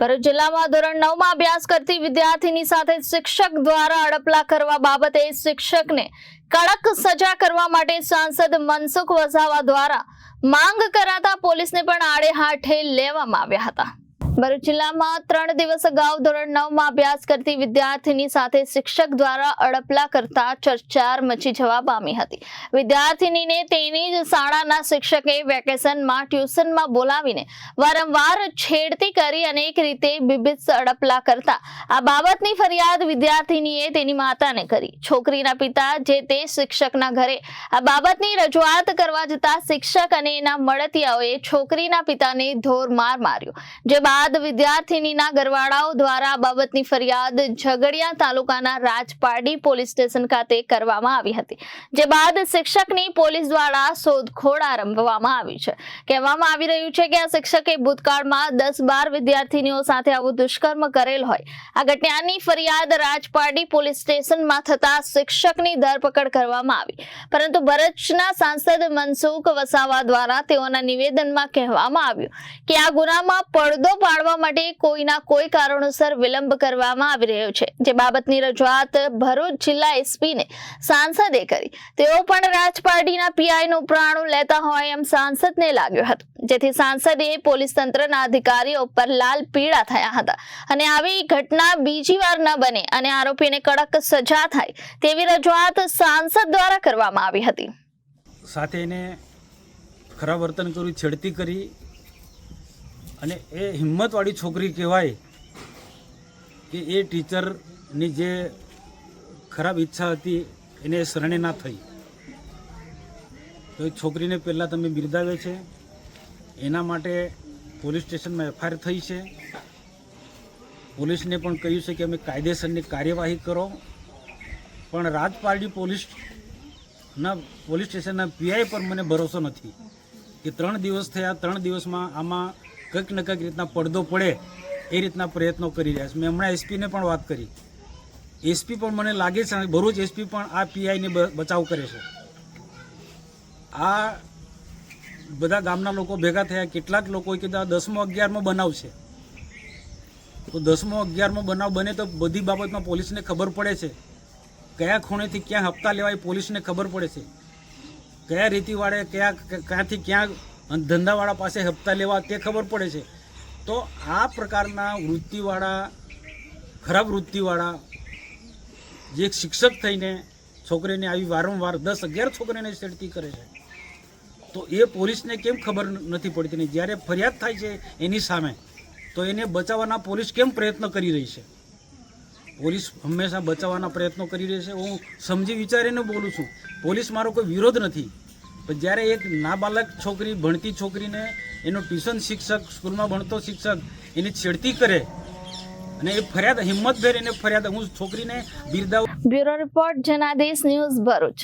ભરૂચ જિલ્લામાં ધોરણ નવમાં અભ્યાસ કરતી વિદ્યાર્થીની સાથે શિક્ષક દ્વારા અડપલા કરવા બાબતે શિક્ષકને કડક સજા કરવા માટે સાંસદ મનસુખ વસાવા દ્વારા માંગ કરાતા પોલીસને પણ આડે હાથે લેવામાં આવ્યા હતા. ભરૂચ જિલ્લામાં ત્રણ દિવસ અગાઉ ધોરણ નવમાં અભ્યાસ કરતી વિદ્યાર્થીની સાથે શિક્ષક દ્વારા અડપલા કરતા ચર્ચાર મચી જવા પામી હતી. વિદ્યાર્થીનીને તેની જ શાળાના શિક્ષકે વેકેશનમાં ટ્યુશનમાં બોલાવીને વારંવાર છેડતી કરી અનેક રીતે બીભત્સ અડપલા કરતા. આ બાબતની ફરિયાદ વિદ્યાર્થીનીએ તેની માતાને કરી. છોકરીના પિતા જે તે શિક્ષકના ઘરે આ બાબતની રજૂઆત કરવા જતા શિક્ષક અને એના મળતિયાઓએ છોકરીના પિતાને ધોર માર માર્યો. જે બાદ વિદ્યાર્થીનીના ઘરવાળાઓ દ્વારા આ બાબતની ફરિયાદ ઝઘડિયા તાલુકાના રાજપારડી પોલીસ સ્ટેશન ખાતે કરવામાં આવી હતી, જે બાદ શિક્ષકની પોલીસ દ્વારા શોધખોળ આરંભવામાં આવી છે. કહેવામાં આવી રહ્યું છે કે આ શિક્ષકે ભૂતકાળમાં દસ બાર વિદ્યાર્થીનીઓ સાથે આવું દુષ્કર્મ કરેલ હોય. આ ઘટનાની ફરિયાદ રાજપારડી પોલીસ સ્ટેશનમાં થતા શિક્ષકની ધરપકડ કરવામાં આવી. પરંતુ ભરતના સાંસદ મનસુખ વસાવા દ્વારા તેઓના નિવેદનમાં કહેવામાં આવ્યું કે આ ગુનામાં પડદો પાડવા માટે કોઈના કોઈ કારણોસર વિલંબ કરવામાં આવી રહ્યો છે. જે બાબતની રજૂઆત ભરૂચ જિલ્લા એસપીને સાંસદે કરી. તેઓ પણ રાજપાર્ટીના પીઆઈનું પ્રાણું લેતા હોય એમ સાંસદને લાગ્યો હતો. જેથી સાંસદે પોલીસ તંત્રના અધિકારીઓ પર લાલ પીળા થયા હતા. અને આવી ઘટના બીજી વાર ન બને અને આરોપીને કડક સજા થાય તેવી રજૂઆત સાંસદ દ્વારા કરવામાં આવી હતી. સાથે એને ખરાબ વર્તન કર્યું, છેડતી કરી અને એ હિંમતવાળી છોકરી કહેવાય કે એ ટીચરની જે ખરાબ ઈચ્છા હતી, એને શરણે ના થઈ. તો એ છોકરીને પહેલાં તમે બિરદાવે છે, એના માટે પોલીસ સ્ટેશનમાં એફઆઈઆર થઈ છે. પોલીસને પણ કહ્યું છે કે અમે કાયદેસરની કાર્યવાહી કરો. પણ રાજપારડી પોલીસ ના, પોલીસ સ્ટેશનના પીઆઈ પર મને ભરોસો નથી કે ત્રણ દિવસ થયા, ત્રણ દિવસમાં આમાં કંઈક ને કંઈક રીતના પડદો પડે એ રીતના પ્રયત્નો કરી રહ્યા છે. મેં હમણાં એસપીને પણ વાત કરી. એસપી પણ મને લાગે છે ભરૂચ એસપી પણ આ પીઆઈને બચાવ કરે છે. આ બધા ગામના લોકો ભેગા થયા, કેટલાક લોકોએ કીધું આ દસમો અગિયારમો બનાવ છે. તો દસમો અગિયારમો બનાવ બને તો બધી બાબતમાં પોલીસને ખબર પડે છે. કયા ખૂણેથી ક્યાં હપ્તા લેવાય પોલીસને ખબર પડે છે. કયા રીતિવાળે, કયા ક્યાંથી ક્યાં ધંધાવાળા પાસે હપ્તા લેવા તે ખબર પડે છે. તો આ પ્રકારના વૃત્તિવાળા, ખરાબ વૃત્તિવાળા, જે શિક્ષક થઈને છોકરીને આવી વારંવાર દસ અગિયાર છોકરીને છેડતી કરે છે. તો એ પોલીસને કેમ ખબર નથી પડતી ને જ્યારે ફરિયાદ થાય છે એની સામે, તો એને બચાવવાના પોલીસ કેમ પ્રયત્ન કરી રહી છે? પોલીસ હંમેશા બચાવવાના પ્રયત્નો કરી રહી છે. હું સમજી વિચારીને બોલું છું, પોલીસ મારો કોઈ વિરોધ નથી. પણ જ્યારે એક નાબાલક છોકરી, ભણતી છોકરીને એનો ટ્યુશન શિક્ષક, સ્કૂલમાં ભણતો શિક્ષક એની છેડતી કરે અને એ ફરિયાદ હિંમતભેર એને ફરિયાદ, હું છોકરીને બિરદાવ. Bureau report, Janadesh news Bharuch.